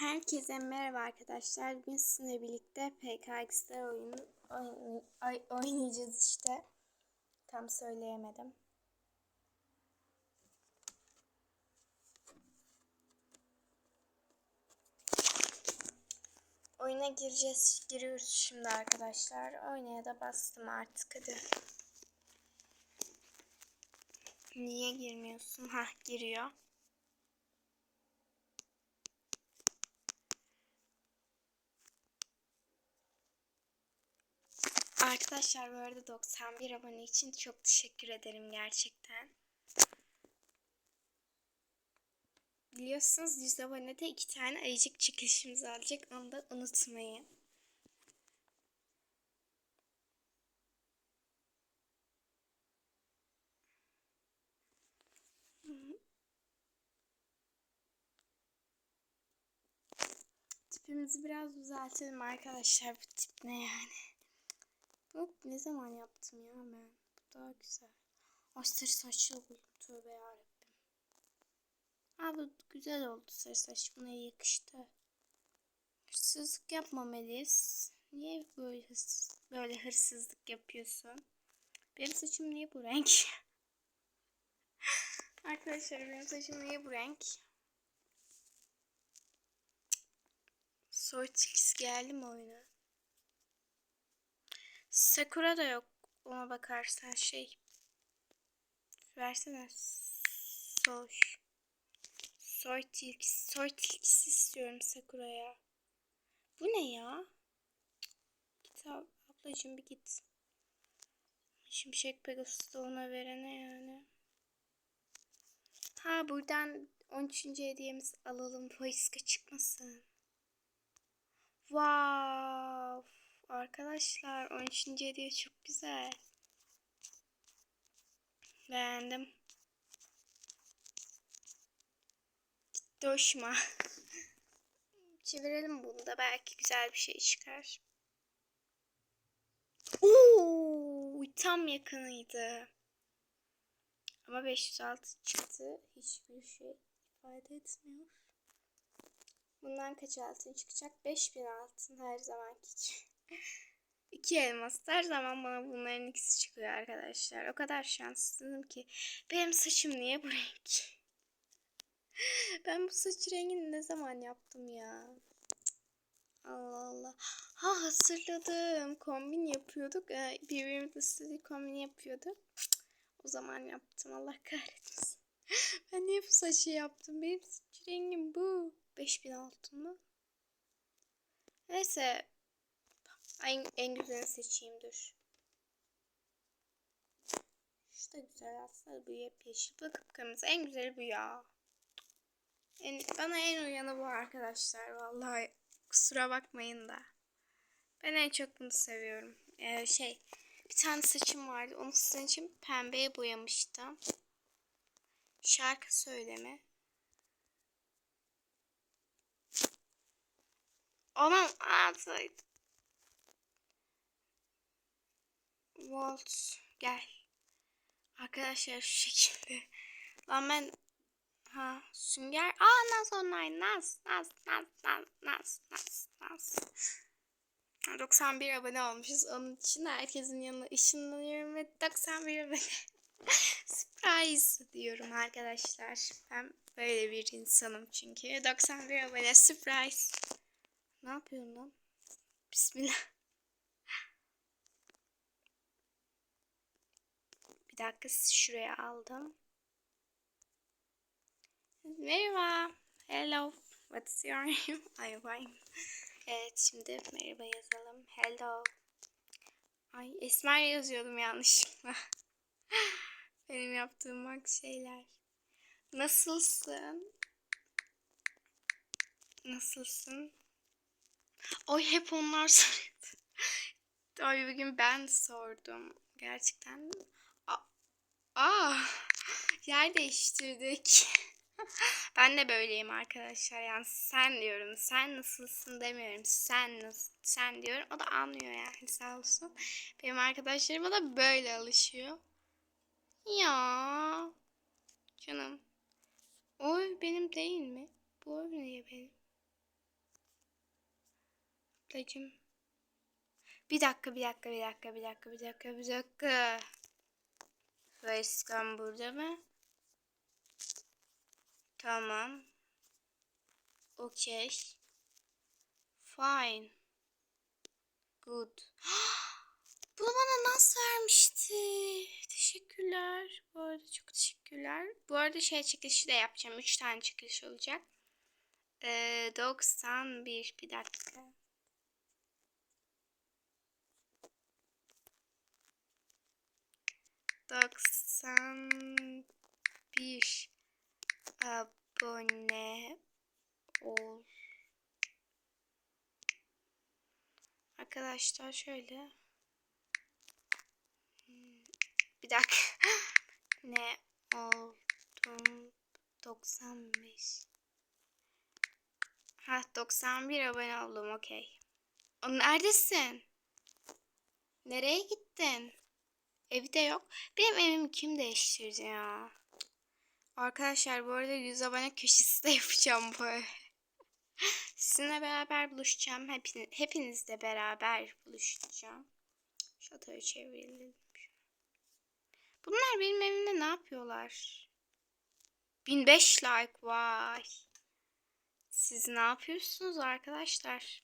Herkese merhaba arkadaşlar. Bugün sizinle birlikte PKX'ler oyunu oyn- oy- oynayacağız işte. Tam söyleyemedim. Oyuna gireceğiz. Giriyoruz şimdi arkadaşlar. Oynaya da bastım artık hadi. Niye girmiyorsun? Hah giriyor. Arkadaşlar bu arada 91 abone için çok teşekkür ederim gerçekten. Biliyorsunuz 100 abonede iki tane ayıcık çekilişimiz olacak. Onu da unutmayın. Tipimizi biraz düzeltelim arkadaşlar. Bu tip ne yani? Bu ne zaman yaptım ya ben? Bu daha güzel. Ay sarı saçlı oldum. Tövbe yarabbim. Ha bu güzel oldu sarı saç. Buna yakıştı. Hırsızlık yapmamalıyız. Niye böyle hırsız, böyle hırsızlık yapıyorsun? Benim saçım niye bu renk? Arkadaşlar benim saçım niye bu renk? Sortix geldi mi oyuna? Sakura da yok. Ona bakarsan şey. Versene. Soy. Soy tilkisi. Soy tilkisi istiyorum Sakura'ya. Bu ne ya? Git ab ablacığım bir git. Şimşek Pegasus'u da ona verene yani. Ha buradan 13. hediyemiz alalım. Voice'a çıkmasın. Wow. Arkadaşlar 13. hediye çok güzel. Beğendim. Gitti hoşuma. Çevirelim bunu da belki güzel bir şey çıkar. Oo, tam yakınıydı. Ama 506 çıktı. Hiçbir şey ifade etmiyor. Bundan kaç altın çıkacak? 5000 altın her zamanki. İki elmas. Her zaman bana bunların ikisi çıkıyor arkadaşlar. O kadar şanslıyım ki. Benim saçım niye bu renk? Ben bu saç rengini ne zaman yaptım ya? Allah Allah. Ha hatırladım. Kombin yapıyorduk. Ee, Birbirimizle istediği kombin yapıyorduk. O zaman yaptım. Allah kahretmesin. Ben niye bu saçı yaptım? Benim saç rengim bu. 5000 altın mı? Neyse en, en güzelini seçeyim dur. Şu da güzel aslında bu yepyeşil. Bu kıpkırmızı. En güzeli bu ya. En, bana en uyanı bu arkadaşlar. Vallahi kusura bakmayın da. Ben en çok bunu seviyorum. Ee, şey bir tane saçım vardı. Onu sizin için pembeye boyamıştım. Şarkı söyleme. Onun ağzıydı. Walt gel. Arkadaşlar şu şekilde. Lan ben ha sünger. Aa Naz online Naz Naz Naz Naz Naz Naz Naz. 91 abone olmuşuz. Onun için herkesin yanına ışınlanıyorum ve 91 abone. surprise diyorum arkadaşlar. Ben böyle bir insanım çünkü. 91 abone surprise. Ne yapıyorsun lan? Bismillah. Bir dakika şuraya aldım. Merhaba. Hello. What's your name? I'm fine. Evet şimdi merhaba yazalım. Hello. Ay Esmer yazıyordum yanlışlıkla. Benim yaptığım bak şeyler. Nasılsın? Nasılsın? Ay hep onlar soruyordu. Ay bugün ben sordum. Gerçekten. Aa, aa yer değiştirdik. ben de böyleyim arkadaşlar. Yani sen diyorum. Sen nasılsın demiyorum. Sen nasıl sen diyorum. O da anlıyor yani sağ olsun. Benim arkadaşlarım da böyle alışıyor. Ya. Canım. O ev benim değil mi? Bu ev niye benim? Ablacığım. Bir dakika, bir dakika, bir dakika, bir dakika, bir dakika, bir dakika. Facecam burada mı? Tamam. Okay. Fine. Good. Bunu bana nasıl vermişti? Teşekkürler. Bu arada çok teşekkürler. Bu arada şey çekilişi de yapacağım. 3 tane çekiliş olacak. Ee, 91 bir dakika. Doksan bir abone ol. Arkadaşlar şöyle. Bir dakika. ne oldum? 95. Ha 91 abone oldum okey. Neredesin? Nereye gittin? Evde yok. Benim evimi kim değiştirdi ya? Arkadaşlar bu arada 100 abone köşesi de yapacağım bu ev. Sizinle beraber buluşacağım. Hepiniz, hepinizle beraber buluşacağım. Şatoyu çevirelim. Bunlar benim evimde ne yapıyorlar? 1005 like vay. Siz ne yapıyorsunuz arkadaşlar?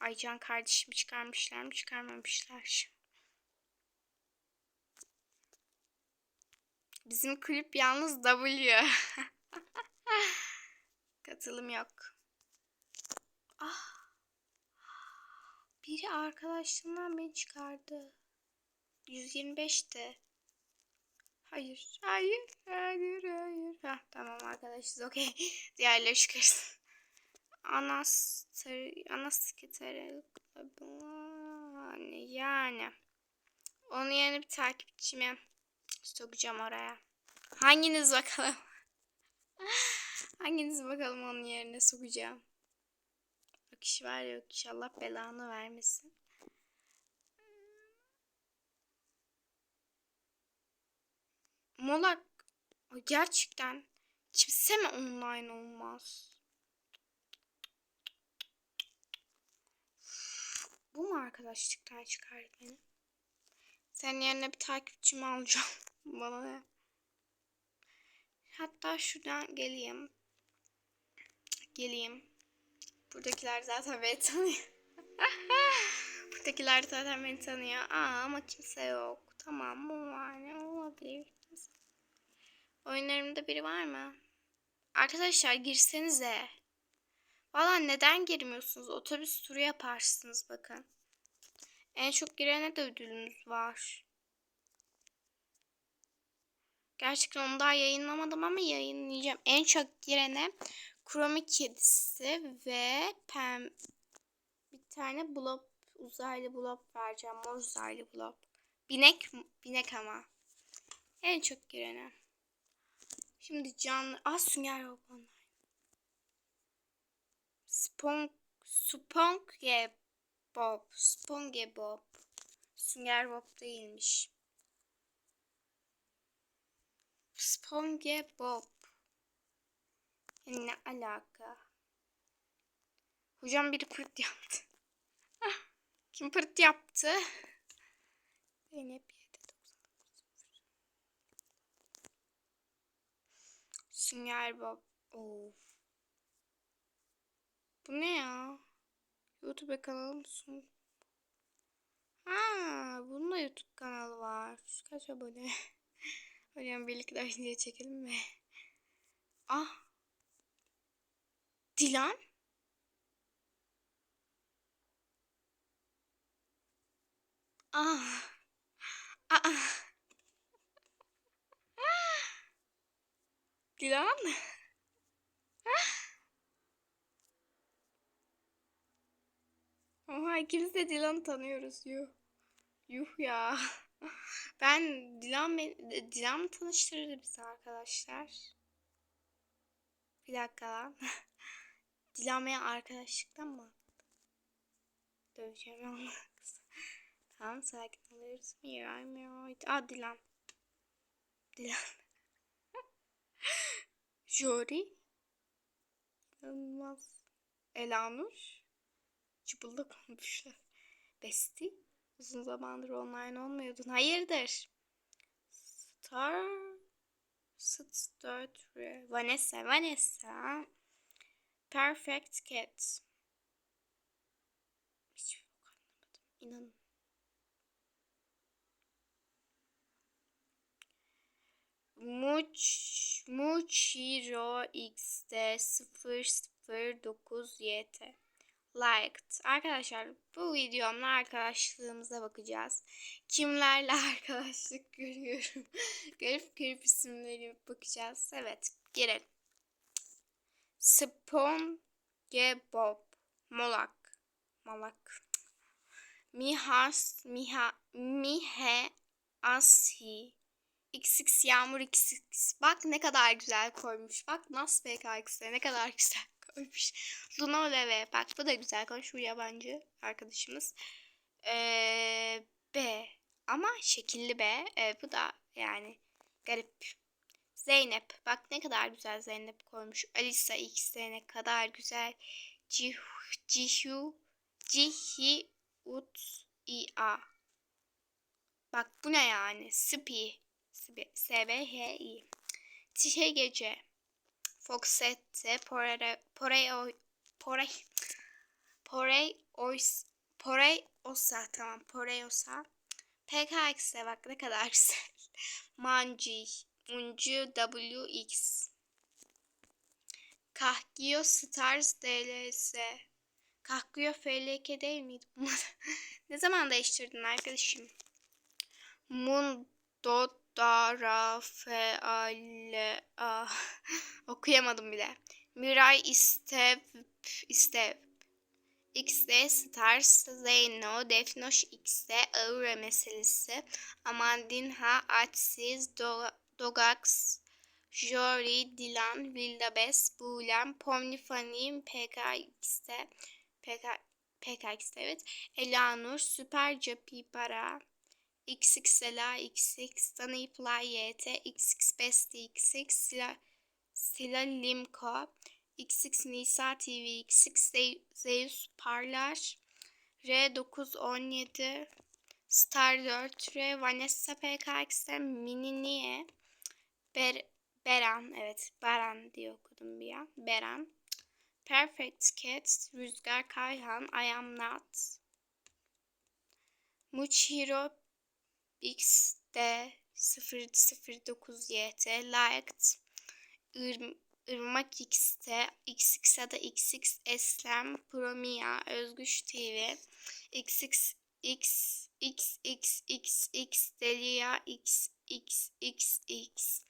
Aycan kardeşimi çıkarmışlar mı çıkarmamışlar. Bizim kulüp yalnız W. Katılım yok. Ah. Biri arkadaşlarından beni çıkardı. 125'ti. Hayır, hayır, hayır, hayır. Heh, tamam arkadaşız, okey. Diğerleri çıkarsın. Anastır, anasekreteri. Yani, yani. Onun yerine bir takipçimi sokacağım oraya. Hanginiz bakalım? Hanginiz bakalım onun yerine sokacağım. O kişi var ya o kişi Allah belanı vermesin. Molak gerçekten kimse mi online olmaz? Bu mu arkadaşlıktan çıkardı beni? Senin yerine bir takipçimi alacağım. Bana ne? Hatta şuradan geleyim. Geleyim. Buradakiler zaten beni tanıyor. Buradakiler zaten beni tanıyor. Aa ama kimse yok. Tamam bu var ne olabilir? Oyunlarımda biri var mı? Arkadaşlar girsenize. Valla neden girmiyorsunuz? Otobüs turu yaparsınız bakın. En çok girene de ödülümüz var. Gerçekten onu daha yayınlamadım ama yayınlayacağım. En çok girene Kromi kedisi ve pem bir tane blob uzaylı blob vereceğim. Mor uzaylı blob. Binek binek ama. En çok girene. Şimdi canlı. Ah sünger yok online. Spong Sponge Bob. Sponge Bob. Sünger Bob değilmiş. Sponge Bob. Yani ne alaka? Hocam biri pırt yaptı. Kim pırt yaptı? Zeynep 799. Sünger Bob. Of. Bu ne ya? YouTube kanalı mısın? Ha, bunun da YouTube kanalı var. Kaç abone? Hocam birlikte diye çekelim mi? Ah. Dilan? Ah. Ah. Dilan? Oha ikimiz de Dilan'ı tanıyoruz. Yuh. Yuh ya. Ben Dilan, Dilan mı tanıştırdı bizi arkadaşlar? Bir dakika lan. Dilan beni arkadaşlıktan mı? Döveceğim onu. tamam sakin oluyoruz. Miray miray. Aa Dilan. Dilan. Jory. İnanılmaz. Elanur. Cıbıldak olmuşlar. Besti. Uzun zamandır online olmuyordun. Hayırdır? Star Star Vanessa Vanessa Perfect Cat Hiç yok anlamadım. İnanın. Much Muchiro X'de 009 YT liked. Arkadaşlar bu videomla arkadaşlığımıza bakacağız. Kimlerle arkadaşlık görüyorum. garip garip isimleri bakacağız. Evet girelim. Spon Bob Molak Malak Mihas Miha Mihe Ashi XX Yağmur XX. Bak ne kadar güzel koymuş. Bak Nas PKX'de ne kadar güzel koymuş. Luna Leve. Bak bu da güzel. Bu yabancı arkadaşımız. Ee, B. Ama şekilli B. Ee, bu da yani garip. Zeynep. Bak ne kadar güzel Zeynep koymuş. Alisa X'de ne kadar güzel. Cihu Cihi Ut İA. Bak bu ne yani? Spi. SBHI. Tişe gece. Foxette. Porey Porey Porey Porey Oys Porey Osa tamam Porey Osa. PKX'e bak ne kadar güzel. Manji. Uncu WX. Kahkiyo Stars DLS. Kahkiyo FLK değil miydi bunlar? ne zaman değiştirdin arkadaşım? Mundo da fe ale a okuyamadım bile. Miray istev istev X'de Stars, Zeyno, Defnoş X'de Aura meselesi, Amandinha, Atsiz, Do Dogax, Jory, Dilan, Vildabes, Bulan, Pomnifani, PKX'de, PK, PKX'de evet, Elanur, Süper Capipara, XXLA XX, Danipla YT, XX Besti XX, Sila, Sila Limko, XX Nisa TV, XX Zeus Parlar, R917, Star 4, R Vanessa PKX'de, Mininiye, Ber, Beran, evet Baran diye okudum bir an, Beran, Perfect Cat, Rüzgar Kayhan, I Am Not, Muchiro XD 009YT liked. Ir Irmak X'te XX da XX Eslem Promia Özgüç TV XX X X X X X Delia X X X X.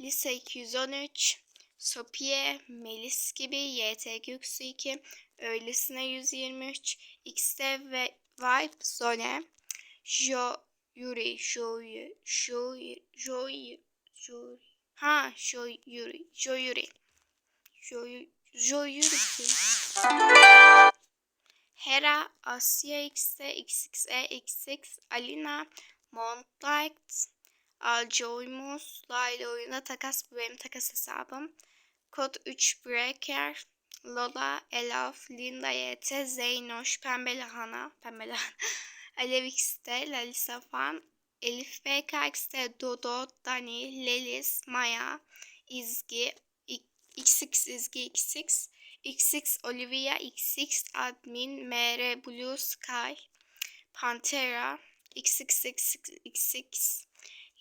Lise 213 Sopie Melis gibi YT Göksu 2 Öylesine 123 X'te ve Vibe Zone. Jo Yuri, Shoyu, Shoyu, Shoyu, Shoyu. Ha, Shoyuri, Shoyuri. Shoyu, Shoyuri. Hera, Asya X'de, XXE, XX, Alina, Montlight, Aljoymus, Layla oyuna takas, bu benim takas hesabım. Kod 3 Breaker, Lola, Elaf, Linda YT, Zeynoş, Pembe Lahana, Pembe Lahana. Alev X'te, Lalisa Fan, Elif BKX'te, Dodo, Dani, Lelis, Maya, İzgi, XX İzgi XX, XX Olivia, XX Admin, MR Blue Sky, Pantera, XXXXX,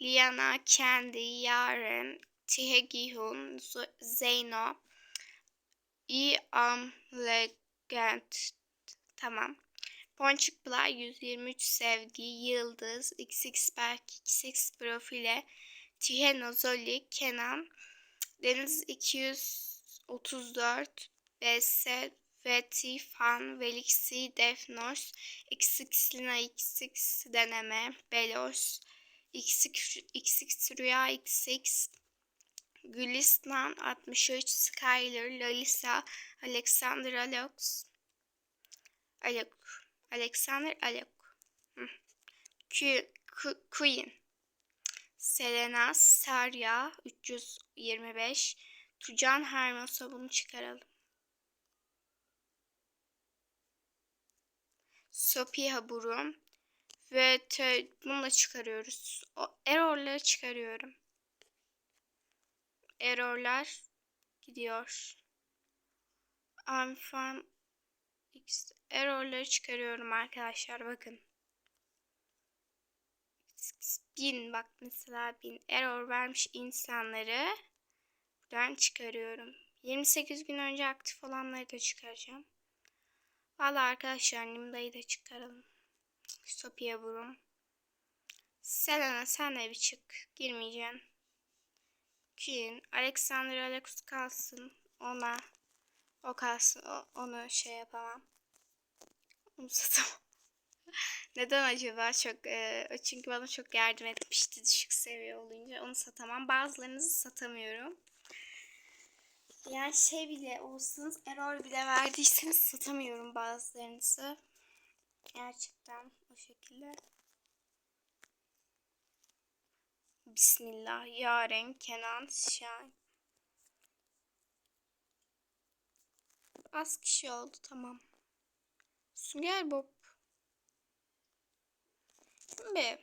Liana, Candy, Yaren, Tihe Gihun, Zeyno, I Am Legend. Tamam. Ponçik Bla 123 Sevgi, Yıldız, XX Berk, XX Profile, Tiheno Zoli, Kenan, Deniz 234, BS, Veti, Fan, Velixi, Defnos, XX Lina, XX Deneme, Belos, XX, XX Rüya, XX Gülistan 63, Skyler, Lalisa, Alexander Alex, Alex Alexander Alek. Queen. Selena Sarya 325. Tucan Hermos'a bunu çıkaralım. Sophia Buru ve te, bunu da çıkarıyoruz. O error'ları çıkarıyorum. Error'lar gidiyor. Armfarm X error'ları çıkarıyorum arkadaşlar bakın. Bin bak mesela bin error vermiş insanları buradan çıkarıyorum. 28 gün önce aktif olanları da çıkaracağım. Valla arkadaşlar Nimda'yı da çıkaralım. Sophia Burum. Selena sen de bir çık. Girmeyeceksin. Queen. Alexander Alex kalsın. Ona o kalsın. O, onu şey yapamam. Satamam. Neden acaba? Çok e, çünkü bana çok yardım etmişti düşük seviye olunca. Onu satamam. Bazılarınızı satamıyorum. Yani şey bile olsanız error bile verdiyseniz satamıyorum bazılarınızı. Gerçekten o şekilde. Bismillah. Yaren, Kenan, Şahin. Az kişi oldu tamam. Sünger Bob. Şimdi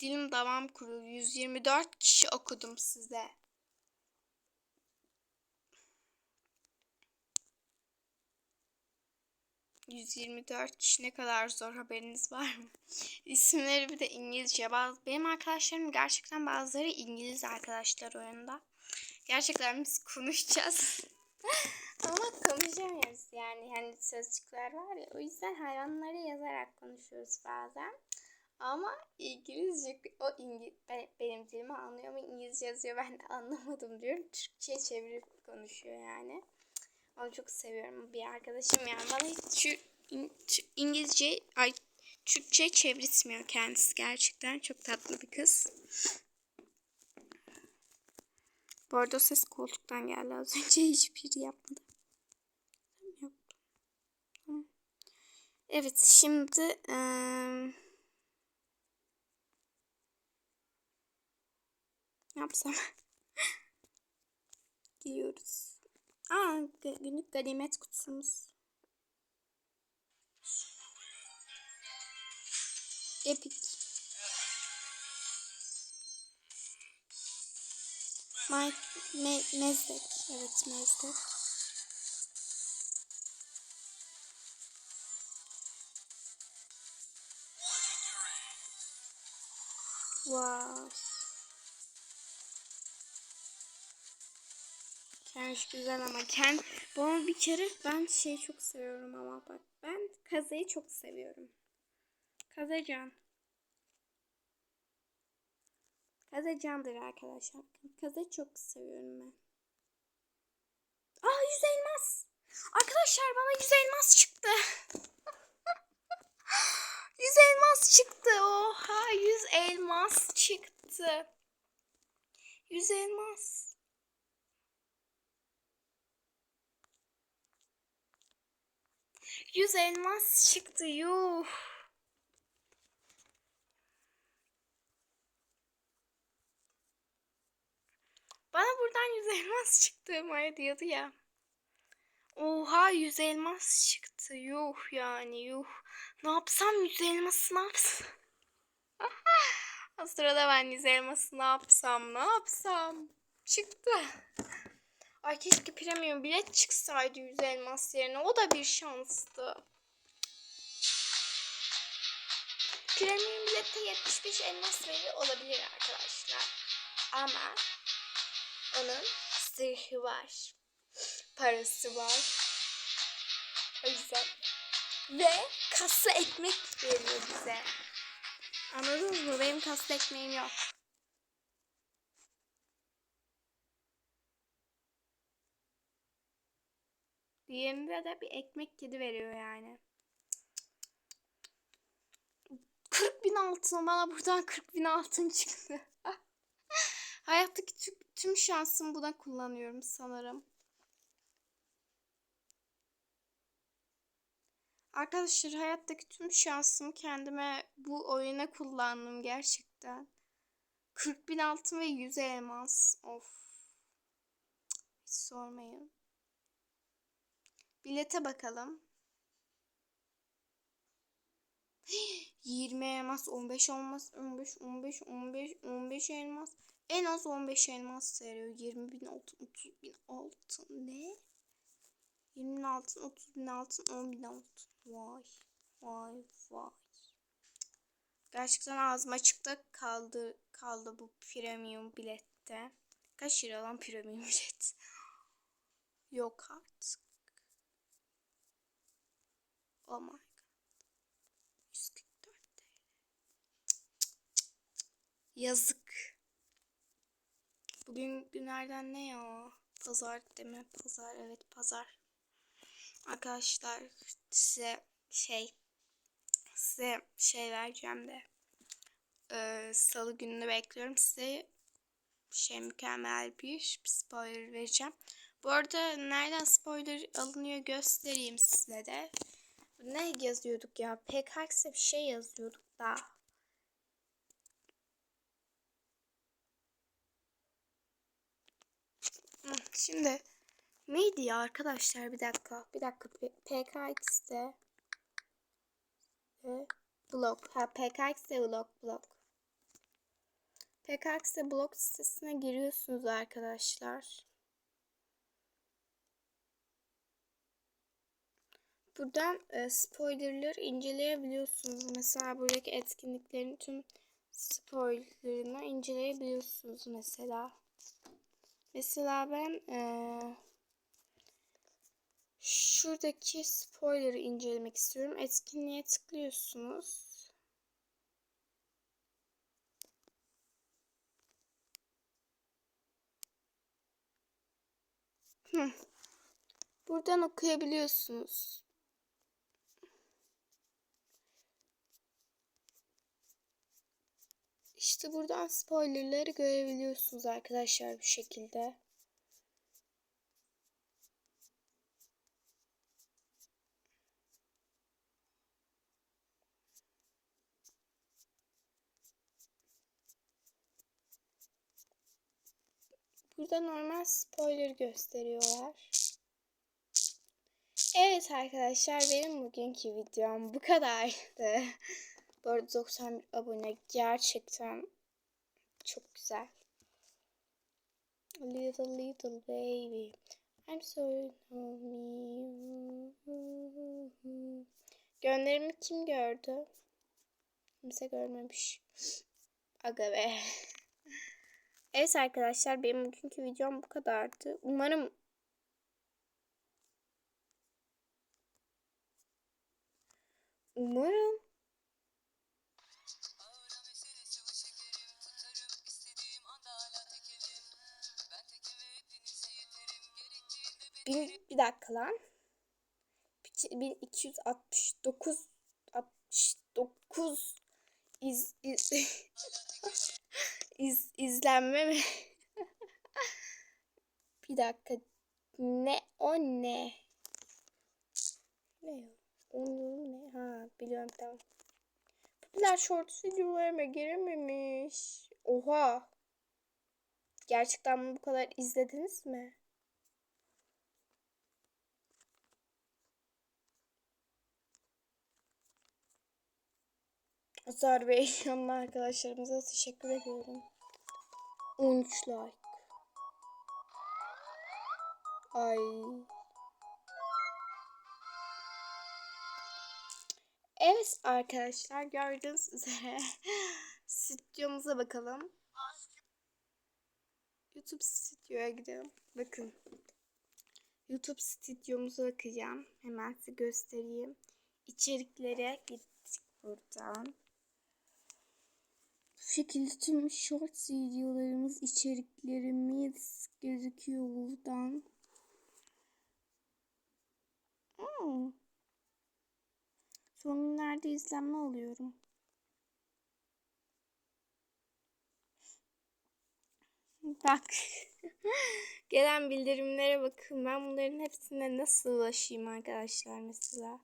dilim davam kuru 124 kişi okudum size. ...124 kişi ne kadar zor haberiniz var mı? İsimleri bir de İngilizce. Bazı, benim arkadaşlarım gerçekten bazıları İngiliz arkadaşlar oyunda. Gerçekten biz konuşacağız. Ama konuşamıyoruz yani. Hani sözcükler var ya. O yüzden hayvanları yazarak konuşuyoruz bazen. Ama İngilizce o İngiliz, benim dilimi anlıyor ama İngilizce yazıyor ben de anlamadım diyorum. Türkçe çevirip konuşuyor yani. Onu çok seviyorum bir arkadaşım yani bana hiç İngilizce ay Türkçe çevirtmiyor kendisi gerçekten çok tatlı bir kız. Bu arada ses koltuktan geldi az önce hiçbir yapmadı. Evet şimdi ıı, ne yapsam? Gidiyoruz. Aa günlük ganimet kutumuz. Epic. My, me, mezdek. Evet mezdek. Wow. Kenş güzel ama Ken bunu bir kere ben şey çok seviyorum ama bak ben kazayı çok seviyorum. Kazacan. Kazacandır arkadaşlar. Kaza çok seviyorum ben. Aa yüz elmas. Arkadaşlar bana yüz elmas çıktı. yüz elmas çıktı. Oha yüz elmas çıktı. Yüz elmas. Yüz elmas çıktı. Yuh. Bana buradan yüz elmas çıktı. Maya diyordu ya. Oha yüz elmas çıktı. Yuh yani yuh. Ne yapsam yüz elması ne yapsam? o sırada ben yüz elması ne yapsam ne yapsam? Çıktı. Ay keşke premium bilet çıksaydı yüz elmas yerine. O da bir şanstı. Premium bilette 75 elmas veriyor olabilir arkadaşlar. Ama onun sırrı var. Parası var. O yüzden. Ve kaslı ekmek veriyor bize. Anladınız mı? Benim kaslı ekmeğim yok. Diğerinde de bir ekmek kedi veriyor yani. 40 bin altın bana buradan 40 bin altın çıktı. Hayattaki tüm, şansımı buna kullanıyorum sanırım. Arkadaşlar hayattaki tüm şansımı kendime bu oyuna kullandım gerçekten. 40 bin altın ve 100 elmas. Of. Hiç sormayın. Bilete bakalım. 20 elmas 15 olmaz 15 15 15 15 elmas en az 15 elmas veriyor 20 bin altın 30 bin altın ne? 20 bin altın 30 bin altın 10 bin altın vay vay vay. Gerçekten ağzım açıkta kaldı kaldı bu premium bilette. Kaç lira lan premium bilet? Yok artık. Oh my god. 144 TL. Yazık. Bugün günlerden ne ya? Pazar değil mi? Pazar evet pazar. Arkadaşlar size şey size şey vereceğim de ee, salı gününü bekliyorum size şey mükemmel bir spoiler vereceğim. Bu arada nereden spoiler alınıyor göstereyim size de. Ne yazıyorduk ya? PKX'e bir şey yazıyorduk da. Şimdi neydi ya arkadaşlar bir dakika bir dakika PKX'de blog ha PKX'de blog blog PKX'de blog sitesine giriyorsunuz arkadaşlar. Buradan e, spoilerları inceleyebiliyorsunuz. Mesela buradaki etkinliklerin tüm spoilerını inceleyebiliyorsunuz mesela. Mesela ben e, şuradaki spoiler'ı incelemek istiyorum. Etkinliğe tıklıyorsunuz. Hı. Buradan okuyabiliyorsunuz. İşte buradan spoilerları görebiliyorsunuz arkadaşlar bu şekilde. Burada normal spoiler gösteriyorlar. Evet arkadaşlar benim bugünkü videom bu kadardı. Bu arada 91 abone gerçekten çok güzel. Little little baby. I'm sorry for me. Gönderimi kim gördü? Kimse görmemiş. Aga be. Evet arkadaşlar benim bugünkü videom bu kadardı. Umarım Umarım bir, bir dakika lan. 1269 69 iz, iz, iz izlenme mi? bir dakika. Ne o ne? Ne? Onun ne? Ha biliyorum tamam. Popüler shorts videolarıma girememiş. Oha. Gerçekten bu kadar izlediniz mi? Azerbaycanlı arkadaşlarımıza teşekkür ediyorum. 13 like. Ay. Evet arkadaşlar gördüğünüz üzere stüdyomuza bakalım. YouTube stüdyoya gidelim. Bakın. YouTube stüdyomuza bakacağım. Hemen size göstereyim. İçeriklere gittik buradan. Bu şekilde tüm short videolarımız, içeriklerimiz gözüküyor buradan. Hmm. Son günlerde izlenme alıyorum. Bak. Gelen bildirimlere bakın. Ben bunların hepsine nasıl ulaşayım arkadaşlar mesela.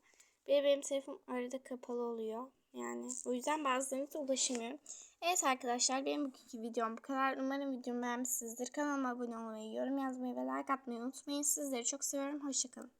Benim, benim telefonum arada kapalı oluyor. Yani o yüzden bazılarınıza ulaşamıyorum. Evet arkadaşlar benim bugünkü videom bu kadar. Umarım videomu beğenmişsinizdir. Kanalıma abone olmayı, yorum yazmayı ve like atmayı unutmayın. Sizleri çok seviyorum. Hoşçakalın.